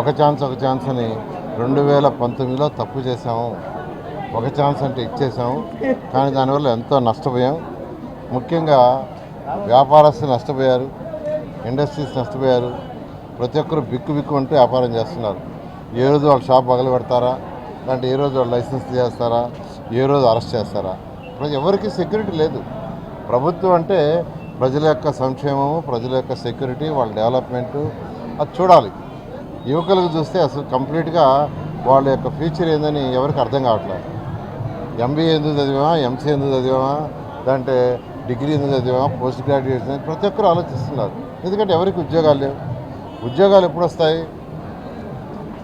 ఒక ఛాన్స్ ఒక ఛాన్స్ అని రెండు వేల పంతొమ్మిదిలో తప్పు చేసాము ఒక ఛాన్స్ అంటే ఇచ్చేసాము కానీ దానివల్ల ఎంతో నష్టపోయాం. ముఖ్యంగా వ్యాపారస్తులు నష్టపోయారు. ఇండస్ట్రీస్ నష్టపోయారు. ప్రతి ఒక్కరు బిక్కు బిక్కు అంటూ వ్యాపారం చేస్తున్నారు. ఏ రోజు వాళ్ళ షాప్ పగలు పెడతారా? లేదంటే ఏ రోజు వాళ్ళు లైసెన్స్ చేస్తారా ఏ రోజు అరెస్ట్ చేస్తారా? ఇప్పుడు ఎవరికి సెక్యూరిటీ లేదు. ప్రభుత్వం అంటే ప్రజల యొక్క సంక్షేమము ప్రజల యొక్క సెక్యూరిటీ వాళ్ళ డెవలప్మెంటు అది చూడాలి. యువకులకు చూస్తే అసలు కంప్లీట్గా వాళ్ళ యొక్క ఫ్యూచర్ ఏందని ఎవరికి అర్థం కావట్లేదు. ఎంబీఏ ఎందుకు చదివామా? ఎంసీ ఎందుకు చదివామా? లేదంటే డిగ్రీ ఎందుకు చదివామా? పోస్ట్ గ్రాడ్యుయేషన్ అని ప్రతి ఒక్కరు ఆలోచిస్తున్నారు. ఎందుకంటే ఎవరికి ఉద్యోగాలు లేవు. ఉద్యోగాలు ఎప్పుడు వస్తాయి?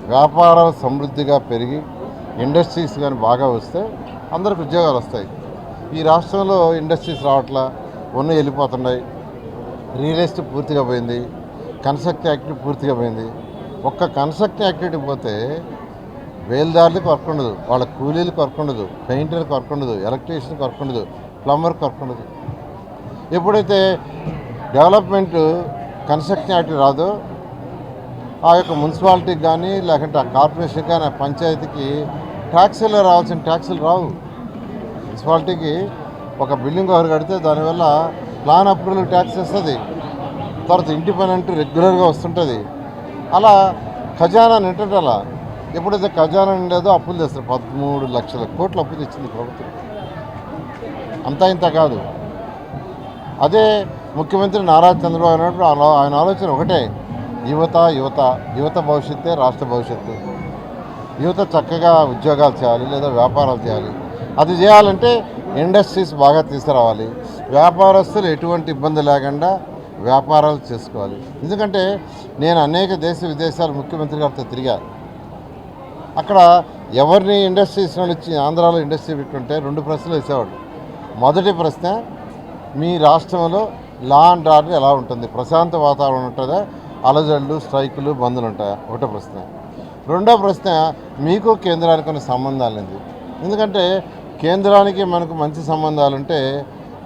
వ్యాపారం సమృద్ధిగా పెరిగి ఇండస్ట్రీస్ కానీ బాగా వస్తే అందరికి ఉద్యోగాలు వస్తాయి. ఈ రాష్ట్రంలో ఇండస్ట్రీస్ రావట్లా? ఉన్న వెళ్ళిపోతున్నాయి. రియల్ ఎస్టేట్ పూర్తిగా పోయింది. కన్స్ట్రక్ట్ యాక్టివ్ పూర్తిగా పోయింది. ఒక్క కన్స్ట్రక్షన్ యాక్టివిటీ పోతే వేల్దారులకు వర్క్ ఉండదు వాళ్ళ కూలీలకు వర్క్ ఉండదు పెయింటర్కి వర్క్ ఉండదు ఎలక్ట్రీషియన్కి వర్క్ ఉండదు ప్లంబర్కి వర్క్ ఉండదు. ఎప్పుడైతే డెవలప్మెంట్ కన్స్ట్రక్షన్ యాక్టివిటీ రాదో ఆ యొక్క మున్సిపాలిటీకి కానీ లేకుంటే ఆ కార్పొరేషన్కి కానీ ఆ పంచాయతీకి ట్యాక్సీలో రావాల్సిన ట్యాక్సీలు రావు. మున్సిపాలిటీకి ఒక బిల్డింగ్ ఒకరు కడితే దానివల్ల ప్లాన్ అప్రూవల్ ట్యాక్స్ వస్తుంది. తర్వాత ఇంటి పని అంటూ రెగ్యులర్గా వస్తుంటుంది. అలా ఖజానా నింటట అలా. ఎప్పుడైతే ఖజానా నిండేదో అప్పులు తెస్తారు. పదమూడు లక్షల కోట్లు అప్పు తెచ్చింది ప్రభుత్వం. అంతా ఇంత కాదు. అదే ముఖ్యమంత్రి నారా చంద్రబాబు నాయుడు ఆలో- ఆయన ఆలోచన ఒకటే. యువత యువత యువత భవిష్యత్తే రాష్ట్ర భవిష్యత్తు. యువత చక్కగా ఉద్యోగాలు చేయాలి లేదా వ్యాపారాలు చేయాలి. అది చేయాలంటే ఇండస్ట్రీస్ బాగా తీసుకురావాలి. వ్యాపారస్తులు ఎటువంటి ఇబ్బంది లేకుండా వ్యాపారాలు చేసుకోవాలి. ఎందుకంటే నేను అనేక దేశ విదేశాల ముఖ్యమంత్రి గారితో తిరిగా. అక్కడ ఎవరిని ఇండస్ట్రీస్ వచ్చి ఆంధ్రాలో ఇండస్ట్రీ పెట్టుకుంటే రెండు ప్రశ్నలు వేసేవాడు మొదటి ప్రశ్న మీ రాష్ట్రంలో లా అండ్ ఆర్డర్ ఎలా ఉంటుంది? ప్రశాంత వాతావరణం ఉంటుందా? అలజడులు స్ట్రైకులు బంధులు ఉంటాయా? ఒకటో ప్రశ్న. రెండో ప్రశ్న మీకు కేంద్రానికి ఉన్న సంబంధాలు ఏంది? ఎందుకంటే కేంద్రానికి మనకు మంచి సంబంధాలు ఉంటే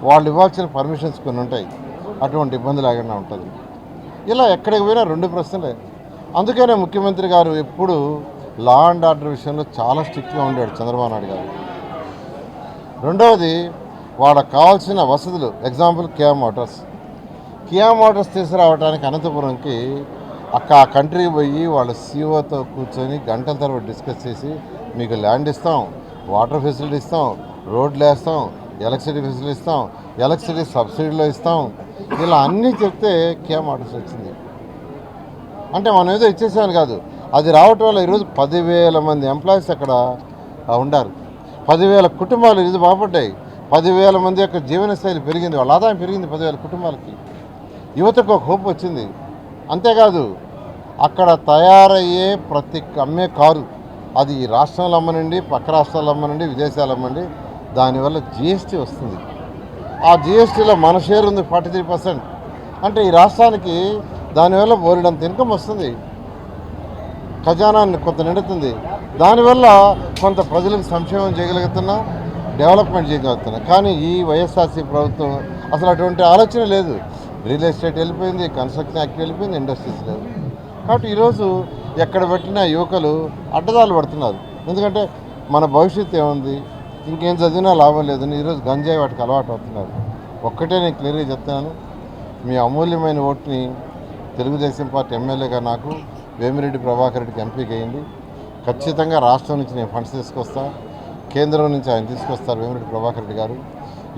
వాళ్ళు ఇవ్వాల్సిన పర్మిషన్స్ కొన్ని ఉంటాయి. అటువంటి ఇబ్బంది లేకుండా ఉంటుంది. ఇలా ఎక్కడికి పోయినా రెండు ప్రశ్నలే. అందుకనే ముఖ్యమంత్రి గారు ఎప్పుడు లా అండ్ ఆర్డర్ విషయంలో చాలా స్ట్రిక్ట్గా ఉండాడు చంద్రబాబు నాయుడు గారు. రెండవది వాళ్ళకి కావాల్సిన వసతులు example Kia motors. Kia motors తీసుకురావడానికి అనంతపురంకి అక్క ఆ కంట్రీకి పోయి వాళ్ళ సీఓతో కూర్చొని గంటల తర్వాత డిస్కస్ చేసి మీకు ల్యాండ్ ఇస్తాం వాటర్ ఫెసిలిటీ ఇస్తాం రోడ్లు వేస్తాం ఎలక్ట్రిసిటీ ఫెసిలిటీ ఇస్తాం ఎలక్ట్రిసిటీ సబ్సిడీలో ఇస్తాం ఇలా అన్నీ చెప్తే కేమ్ ఆర్డర్స్ వచ్చింది? అంటే మనం ఏదో ఇచ్చేసాను కాదు. అది రావటం వల్ల ఈరోజు పదివేల మంది ఎంప్లాయీస్ అక్కడ ఉండారు. పదివేల కుటుంబాలు ఈరోజు బాగుపడ్డాయి. పదివేల మంది యొక్క జీవనశైలి పెరిగింది. వాళ్ళ ఆదాయం పెరిగింది పదివేల కుటుంబాలకి. యువతకు ఒక హోప్ వచ్చింది. అంతేకాదు అక్కడ తయారయ్యే ప్రతి అమ్మే కారు అది ఈ రాష్ట్రంలో అమ్మనండి పక్క రాష్ట్రాల్లో అమ్మనండి విదేశాలు అమ్మండి దానివల్ల జిఎస్టీ వస్తుంది. ఆ జిఎస్టీలో మన షేర్ ఉంది ఫార్టీ త్రీ పర్సెంట్ అంటే ఈ రాష్ట్రానికి దానివల్ల బోరిడంత ఇన్కమ్ వస్తుంది. ఖజానాన్ని కొంత నిండుతుంది. దానివల్ల కొంత ప్రజలకు సంక్షేమం చేయగలుగుతున్నాం డెవలప్మెంట్ చేయగలుగుతున్నాం. కానీ ఈ వైఎస్ఆర్సీ ప్రభుత్వం అసలు అటువంటి ఆలోచన లేదు. రియల్ ఎస్టేట్ వెళ్ళిపోయింది కన్స్ట్రక్షన్ యాక్ట్ వెళ్ళిపోయింది ఇండస్ట్రీస్ లేదు. కాబట్టి ఈరోజు ఎక్కడ పెట్టినా యువకులు అడ్డదాలు పడుతున్నారు. ఎందుకంటే మన భవిష్యత్తు ఏముంది? ఇంకేం చదివినా లాభం లేదు. ఈరోజు గంజాయి వాటికి అలవాటు అవుతున్నారు ఒక్కటే నేను క్లియర్గా చెప్తున్నాను. మీ అమూల్యమైన ఓటుని తెలుగుదేశం పార్టీ ఎమ్మెల్యేగా నాకు వేమిరెడ్డి ప్రభాకర్ రెడ్డికి ఎంపీకి అయింది ఖచ్చితంగా రాష్ట్రం నుంచి నేను ఫండ్స్ తీసుకొస్తా. కేంద్రం నుంచి ఆయన తీసుకొస్తారు వేమిరెడ్డి ప్రభాకర్ రెడ్డి గారు.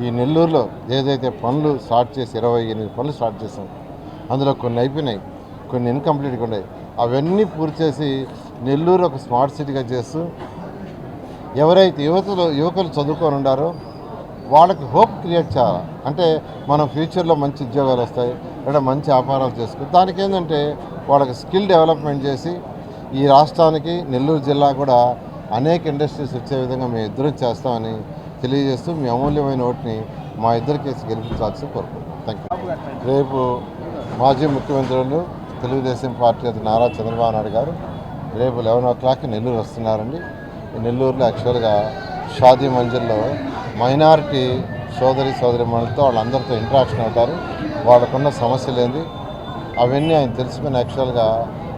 ఈ నెల్లూరులో ఏదైతే పనులు స్టార్ట్ చేసి ఇరవై ఎనిమిది పనులు స్టార్ట్ చేసాం అందులో కొన్ని అయిపోయినాయి కొన్ని ఇన్కంప్లీట్గా ఉన్నాయి. అవన్నీ పూర్తి చేసి నెల్లూరు ఒక స్మార్ట్ సిటీగా చేస్తూ ఎవరైతే యువతలు యువకులు చదువుకొని ఉండారో వాళ్ళకి హోప్ క్రియేట్ చేయాలి. అంటే మనం ఫ్యూచర్లో మంచి ఉద్యోగాలు వస్తాయి లేదా మంచి వ్యాపారాలు చేసుకుని దానికి ఏంటంటే వాళ్ళకి స్కిల్ డెవలప్మెంట్ చేసి ఈ రాష్ట్రానికి నెల్లూరు జిల్లా కూడా అనేక ఇండస్ట్రీస్ వచ్చే విధంగా మేము ఇద్దరు చేస్తామని తెలియజేస్తూ మీ అమూల్యమైన ఓటుని మా ఇద్దరు కేసు గెలిపించాల్సి కోరుకుంటున్నాం. థ్యాంక్ యూ రేపు మాజీ ముఖ్యమంత్రులు తెలుగుదేశం పార్టీ అధినేత నారా చంద్రబాబు నాయుడు గారు రేపు లెవెన్ ఓ క్లాక్ నెల్లూరు వస్తున్నారండి. నెల్లూరులో యాక్చువల్గా షాదీ మంజిల్లో మైనారిటీ సోదరి సోదరి మనలతో వాళ్ళందరితో ఇంటరాక్షన్ అవుతారు. వాళ్ళకున్న సమస్యలు ఏంది? అవన్నీ ఆయన తెలుసుకుని యాక్చువల్గా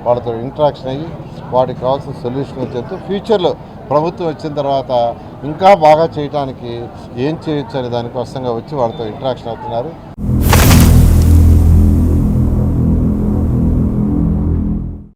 వాళ్ళతో ఇంటరాక్షన్ అయ్యి వాటికి కావాల్సిన సొల్యూషన్ చెప్తూ ఫ్యూచర్లో ప్రభుత్వం వచ్చిన తర్వాత ఇంకా బాగా చేయడానికి ఏం చేయొచ్చు అనే దానికోసంగా వచ్చి వాళ్ళతో ఇంటరాక్షన్ అవుతున్నారు.